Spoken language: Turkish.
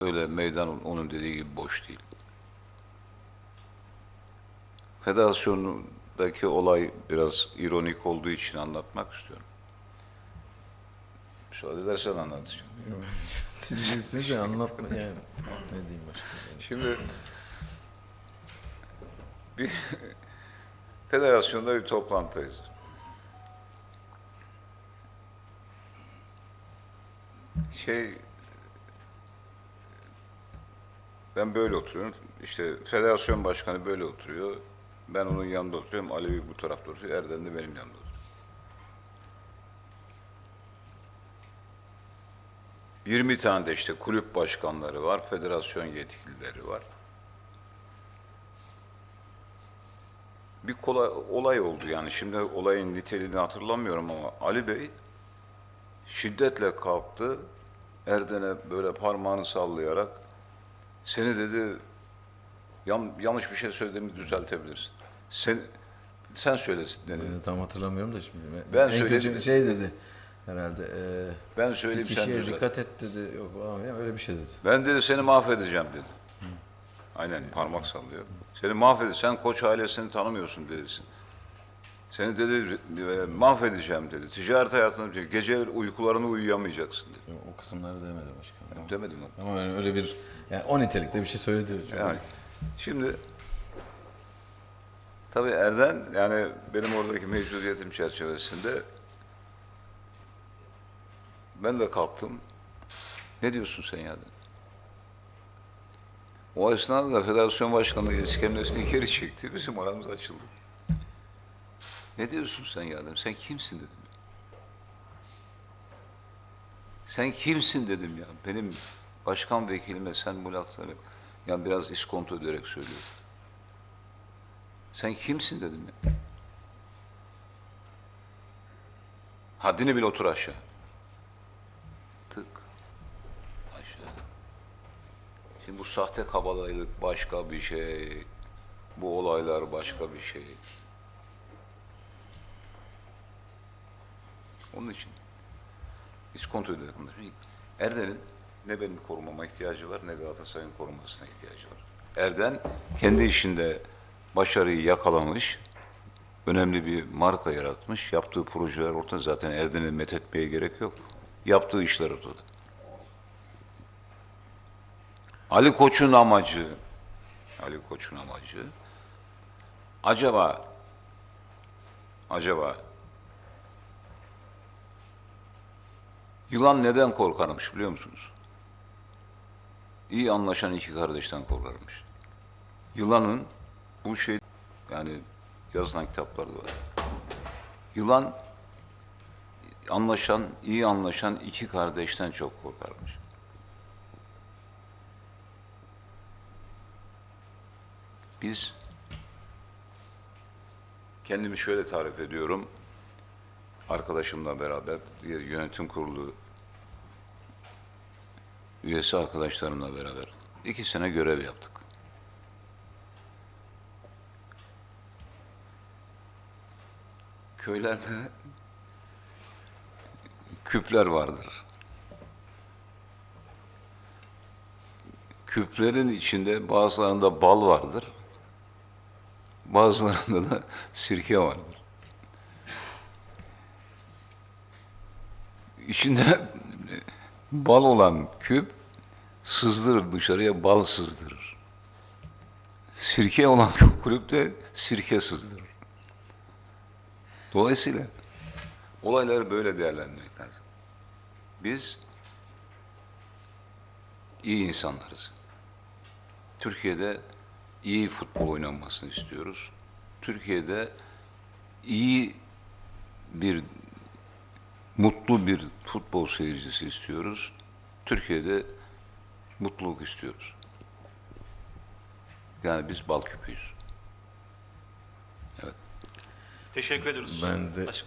Öyle meydan onun dediği gibi boş değil. Federasyondaki olay biraz ironik olduğu için anlatmak istiyorum. Müsaade edersen anlatacağım. Siz bilirsiniz de anlatma yani. Ne diyeyim başka? Şimdi bir federasyonda bir toplantıdayız. Şey ben böyle oturuyorum. İşte federasyon başkanı böyle oturuyor. Ben onun yanında oturuyorum. Ali bu tarafta oturuyor. Erdem de benim yanımda oturuyor. 20 tane de işte kulüp başkanları var, federasyon yetkilileri var. Bir kolay, olay oldu yani. Şimdi olayın niteliğini hatırlamıyorum ama Ali Bey şiddetle kalktı. Erden'e böyle parmağını sallayarak seni dedi yan, yanlış bir şey söylediğimi düzeltebilirsin. Sen sen söylesin dedi. Ben de tam hatırlamıyorum da şimdi. Ben En söyledim. kötü Şey dedi herhalde. E, Ben söyleyeyim sen düzelt. dikkat et dedi. Yok ya öyle bir şey dedi. Ben dedi seni mahvedeceğim dedi. Aynen parmak sallıyor. Seni mahvedeceğim. Sen koç ailesini tanımıyorsun dedisin. Seni dedi e, mahvedeceğim dedi. Ticaret hayatını gece uykularını uyuyamayacaksın dedi. Yok, O kısımları demedi başkanım. Demedim mi? Ama yani öyle bir yani o nitelikte bir şey söyledi. Yani şimdi tabii Erden yani benim oradaki mevcudiyetim çerçevesinde ben de kalktım. Ne diyorsun sen ya? dedim. O esnada da federasyon başkanı iskemlesini geri çekti. Bizim aramız açıldı. Ne diyorsun sen ya dedim. Sen kimsin dedim. Sen kimsin dedim ya. Benim başkan vekilime sen bu lafları yani biraz iskonto ederek söylüyorum. Sen kimsin dedim ya. Haddini bil otur aşağı. Tık. Aşağı. Şimdi bu sahte kabalaylık başka bir şey. Bu olaylar başka bir şey. Onun için iskonto ederek konuşuyorum. Erden'in ne benim korumama ihtiyacı var ne Galatasaray'ın korumasına ihtiyacı var. Erden kendi işinde başarıyı yakalamış, önemli bir marka yaratmış. Yaptığı projeler ortada. Zaten Erden'i methetmeye gerek yok. Yaptığı işler ortada. Ali Koç'un amacı, Ali Koç'un amacı, acaba, acaba yılan neden korkarmış biliyor musunuz? İyi anlaşan iki kardeşten korkarmış. Yılanın bu şey yani yazılan kitaplarda var. Yılan anlaşan, iyi anlaşan iki kardeşten çok korkarmış. Biz kendimi şöyle tarif ediyorum. Arkadaşımla beraber yönetim kurulu üyesi arkadaşlarımla beraber iki sene görev yaptık. Köylerde küpler vardır. Küplerin içinde bazılarında bal vardır. Bazılarında da sirke vardır. İçinde bal olan küp sızdırır dışarıya bal sızdırır. Sirke olan kulüp de sirke sızdırır. Dolayısıyla olayları böyle değerlendirmek lazım. Biz iyi insanlarız. Türkiye'de iyi futbol oynanmasını istiyoruz. Türkiye'de iyi bir mutlu bir futbol seyircisi istiyoruz. Türkiye'de mutluluk istiyoruz. Yani biz bal küpüyüz. Evet. Teşekkür ediyoruz. Ben de Başka-